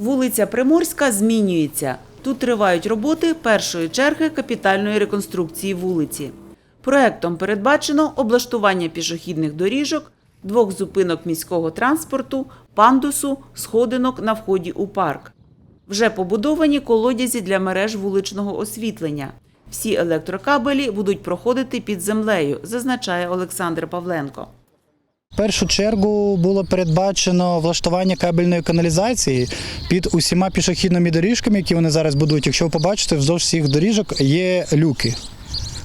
Вулиця Приморська змінюється. Тут тривають роботи першої черги капітальної реконструкції вулиці. Проектом передбачено облаштування пішохідних доріжок, двох зупинок міського транспорту, пандусу, сходинок на вході у парк. Вже побудовані колодязі для мереж вуличного освітлення. Всі електрокабелі будуть проходити під землею, зазначає Олександр Павленко. В першу чергу було передбачено влаштування кабельної каналізації під усіма пішохідними доріжками, які вони зараз будують. Якщо ви побачите, вздовж всіх доріжок є люки.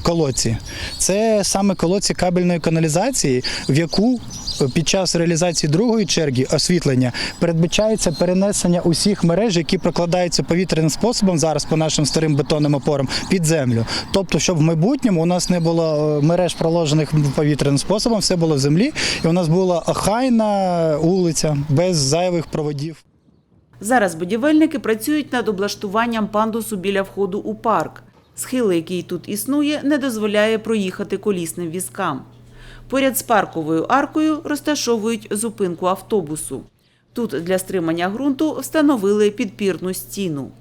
Колодці. Це саме колодці кабельної каналізації, в яку е, під час реалізації другої черги освітлення передбачається перенесення усіх мереж, які прокладаються повітряним способом зараз по нашим старим бетонним опорам під землю. Тобто, щоб в майбутньому у нас не було е, мереж проложених повітряним способом, все було в землі, і у нас була охайна вулиця без зайвих проводів. Зараз будівельники працюють над облаштуванням пандусу біля входу у парк. Схил, який тут існує, не дозволяє проїхати колісним візкам. Поряд з парковою аркою розташовують зупинку автобусу. Тут для стримання ґрунту встановили підпірну стіну.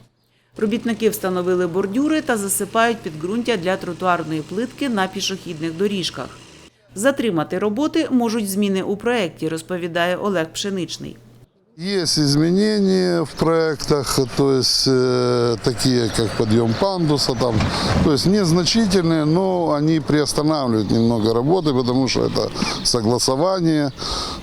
Робітники встановили бордюри та засипають підґрунтя для тротуарної плитки на пішохідних доріжках. Затримати роботи можуть зміни у проєкті, розповідає Олег Пшеничний. Есть изменения в проектах, то есть э, такие как подъем пандуса, там, то есть незначительные, но они приостанавливают немного работы, потому что это согласование,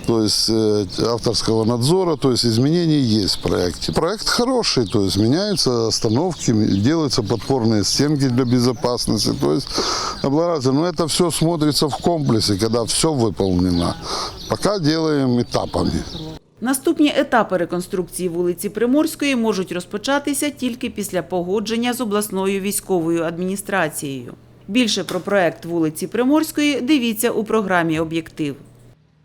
то есть э, авторского надзора, то есть изменения есть в проекте. Проект хороший, то есть меняются остановки, делаются подпорные стенки для безопасности, то есть облагораживается. но это все смотрится в комплексе, когда все выполнено. Пока делаем этапами. Наступні етапи реконструкції вулиці Приморської можуть розпочатися тільки після погодження з обласною військовою адміністрацією. Більше про проект вулиці Приморської дивіться у програмі Об'єктив.